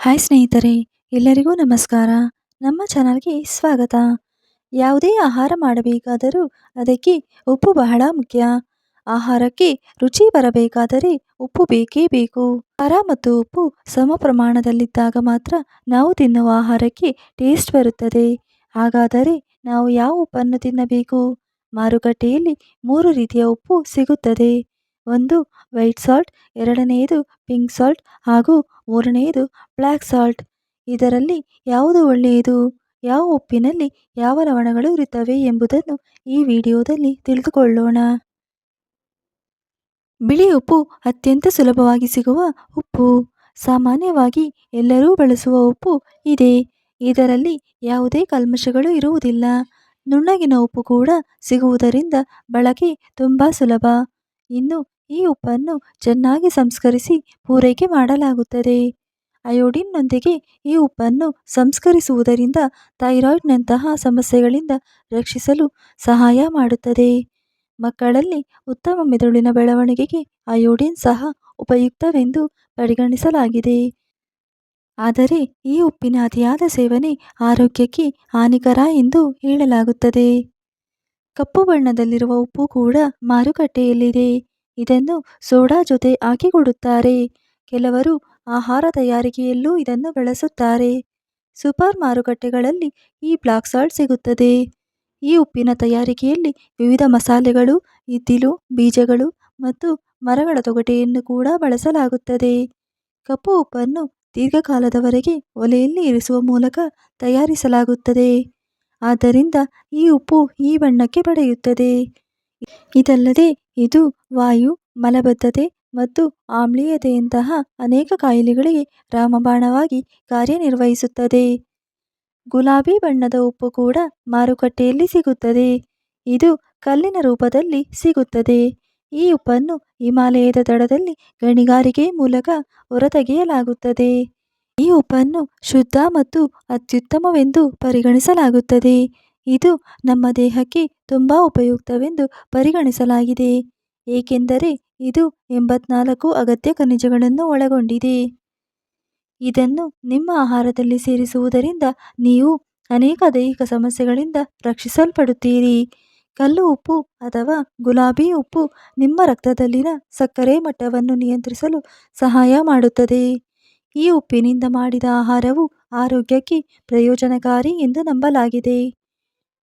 Hi ಸ್ನೇಹಿತರೆ, ಎಲ್ಲರಿಗೂ ನಮಸ್ಕಾರ. ನಮ್ಮ ಚಾನಲ್ಗೆ ಸ್ವಾಗತ. ಯಾವುದೇ ಆಹಾರ ಮಾಡಬೇಕಾದರೂ ಅದಕ್ಕೆ ಉಪ್ಪು ಬಹಳ ಮುಖ್ಯ. ಆಹಾರಕ್ಕೆ ರುಚಿ ಬರಬೇಕಾದರೆ ಉಪ್ಪು ಬೇಕೇ ಬೇಕು. ಖಾರ ಮತ್ತು ಉಪ್ಪು ಸಮ ಪ್ರಮಾಣದಲ್ಲಿದ್ದಾಗ ಮಾತ್ರ ನಾವು ತಿನ್ನುವ ಆಹಾರಕ್ಕೆ ಟೇಸ್ಟ್ ಬರುತ್ತದೆ. ಹಾಗಾದರೆ ನಾವು ಯಾವ ಉಪ್ಪನ್ನು ತಿನ್ನಬೇಕು? ಮಾರುಕಟ್ಟೆಯಲ್ಲಿ ಮೂರು ರೀತಿಯ ಉಪ್ಪು ಸಿಗುತ್ತದೆ. ಒಂದು ವೈಟ್ ಸಾಲ್ಟ್ ಎರಡನೆಯದು ಪಿಂಕ್ ಸಾಲ್ಟ್ ಹಾಗೂ ಮೂರನೆಯದು ಬ್ಲ್ಯಾಕ್ ಸಾಲ್ಟ್. ಇದರಲ್ಲಿ ಯಾವುದು ಒಳ್ಳೆಯದು? ಯಾವ ಉಪ್ಪಿನಲ್ಲಿ ಯಾವ ಲವಣಗಳು ಇರುತ್ತವೆ ಎಂಬುದನ್ನು ಈ ವಿಡಿಯೋದಲ್ಲಿ ತಿಳಿದುಕೊಳ್ಳೋಣ. ಬಿಳಿ ಉಪ್ಪು ಅತ್ಯಂತ ಸುಲಭವಾಗಿ ಸಿಗುವ ಉಪ್ಪು. ಸಾಮಾನ್ಯವಾಗಿ ಎಲ್ಲರೂ ಬಳಸುವ ಉಪ್ಪು ಇದೆ. ಇದರಲ್ಲಿ ಯಾವುದೇ ಕಲ್ಮಶಗಳು ಇರುವುದಿಲ್ಲ. ನುಣ್ಣಗಿನ ಉಪ್ಪು ಕೂಡ ಸಿಗುವುದರಿಂದ ಬಳಕೆ ತುಂಬ ಸುಲಭ. ಇನ್ನು ಈ ಉಪ್ಪನ್ನು ಚೆನ್ನಾಗಿ ಸಂಸ್ಕರಿಸಿ ಪೂರೈಕೆ ಮಾಡಲಾಗುತ್ತದೆ. ಅಯೋಡಿನ್ನೊಂದಿಗೆ ಈ ಉಪ್ಪನ್ನು ಸಂಸ್ಕರಿಸುವುದರಿಂದ ಥೈರಾಯ್ಡ್ನಂತಹ ಸಮಸ್ಯೆಗಳಿಂದ ರಕ್ಷಿಸಲು ಸಹಾಯ ಮಾಡುತ್ತದೆ. ಮಕ್ಕಳಲ್ಲಿ ಉತ್ತಮ ಮೆದುಳಿನ ಬೆಳವಣಿಗೆಗೆ ಅಯೋಡಿನ್ ಸಹ ಉಪಯುಕ್ತವೆಂದು ಪರಿಗಣಿಸಲಾಗಿದೆ. ಆದರೆ ಈ ಉಪ್ಪಿನ ಅತಿಯಾದ ಸೇವನೆ ಆರೋಗ್ಯಕ್ಕೆ ಹಾನಿಕರ ಎಂದು ಹೇಳಲಾಗುತ್ತದೆ. ಕಪ್ಪು ಬಣ್ಣದಲ್ಲಿರುವ ಉಪ್ಪು ಕೂಡ ಮಾರುಕಟ್ಟೆಯಲ್ಲಿದೆ. ಇದನ್ನು ಸೋಡಾ ಜೊತೆ ಹಾಕಿಕೊಡುತ್ತಾರೆ. ಕೆಲವರು ಆಹಾರ ತಯಾರಿಕೆಯಲ್ಲೂ ಇದನ್ನು ಬಳಸುತ್ತಾರೆ. ಸೂಪರ್ ಮಾರುಕಟ್ಟೆಗಳಲ್ಲಿ ಈ ಬ್ಲಾಕ್ ಸಾಲ್ಟ್ ಸಿಗುತ್ತದೆ. ಈ ಉಪ್ಪಿನ ತಯಾರಿಕೆಯಲ್ಲಿ ವಿವಿಧ ಮಸಾಲೆಗಳು ಇದ್ದಿಲು ಬೀಜಗಳು ಮತ್ತು ಮರಗಳ ತೊಗಟೆಯನ್ನು ಕೂಡ ಬಳಸಲಾಗುತ್ತದೆ. ಕಪ್ಪು ಉಪ್ಪನ್ನು ದೀರ್ಘಕಾಲದವರೆಗೆ ಒಲೆಯಲ್ಲಿ ಇರಿಸುವ ಮೂಲಕ ತಯಾರಿಸಲಾಗುತ್ತದೆ. ಆದ್ದರಿಂದ ಈ ಉಪ್ಪು ಈ ಬಣ್ಣಕ್ಕೆ ಪಡೆಯುತ್ತದೆ. ಇದಲ್ಲದೆ ಇದು ವಾಯು, ಮಲಬದ್ಧತೆ ಮತ್ತು ಆಮ್ಲೀಯತೆಯಂತಹ ಅನೇಕ ಕಾಯಿಲೆಗಳಿಗೆ ರಾಮಬಾಣವಾಗಿ ಕಾರ್ಯನಿರ್ವಹಿಸುತ್ತದೆ. ಗುಲಾಬಿ ಬಣ್ಣದ ಉಪ್ಪು ಕೂಡ ಮಾರುಕಟ್ಟೆಯಲ್ಲಿ ಸಿಗುತ್ತದೆ. ಇದು ಕಲ್ಲಿನ ರೂಪದಲ್ಲಿ ಸಿಗುತ್ತದೆ. ಈ ಉಪ್ಪನ್ನು ಹಿಮಾಲಯದ ದಡದಲ್ಲಿ ಗಣಿಗಾರಿಕೆ ಮೂಲಕ ಹೊರತೆಗೆಯಲಾಗುತ್ತದೆ. ಈ ಉಪ್ಪನ್ನು ಶುದ್ಧ ಮತ್ತು ಅತ್ಯುತ್ತಮವೆಂದು ಪರಿಗಣಿಸಲಾಗುತ್ತದೆ. ಇದು ನಮ್ಮ ದೇಹಕ್ಕೆ ತುಂಬ ಉಪಯುಕ್ತವೆಂದು ಪರಿಗಣಿಸಲಾಗಿದೆ. ಏಕೆಂದರೆ ಇದು ಎಂಬತ್ನಾಲ್ಕು ಅಗತ್ಯ ಖನಿಜಗಳನ್ನು ಒಳಗೊಂಡಿದೆ. ಇದನ್ನು ನಿಮ್ಮ ಆಹಾರದಲ್ಲಿ ಸೇರಿಸುವುದರಿಂದ ನೀವು ಅನೇಕ ದೈಹಿಕ ಸಮಸ್ಯೆಗಳಿಂದ ರಕ್ಷಿಸಲ್ಪಡುತ್ತೀರಿ. ಕಲ್ಲು ಉಪ್ಪು ಅಥವಾ ಗುಲಾಬಿ ಉಪ್ಪು ನಿಮ್ಮ ರಕ್ತದಲ್ಲಿನ ಸಕ್ಕರೆ ಮಟ್ಟವನ್ನು ನಿಯಂತ್ರಿಸಲು ಸಹಾಯ ಮಾಡುತ್ತದೆ. ಈ ಉಪ್ಪಿನಿಂದ ಮಾಡಿದ ಆಹಾರವು ಆರೋಗ್ಯಕ್ಕೆ ಪ್ರಯೋಜನಕಾರಿ ಎಂದು ನಂಬಲಾಗಿದೆ.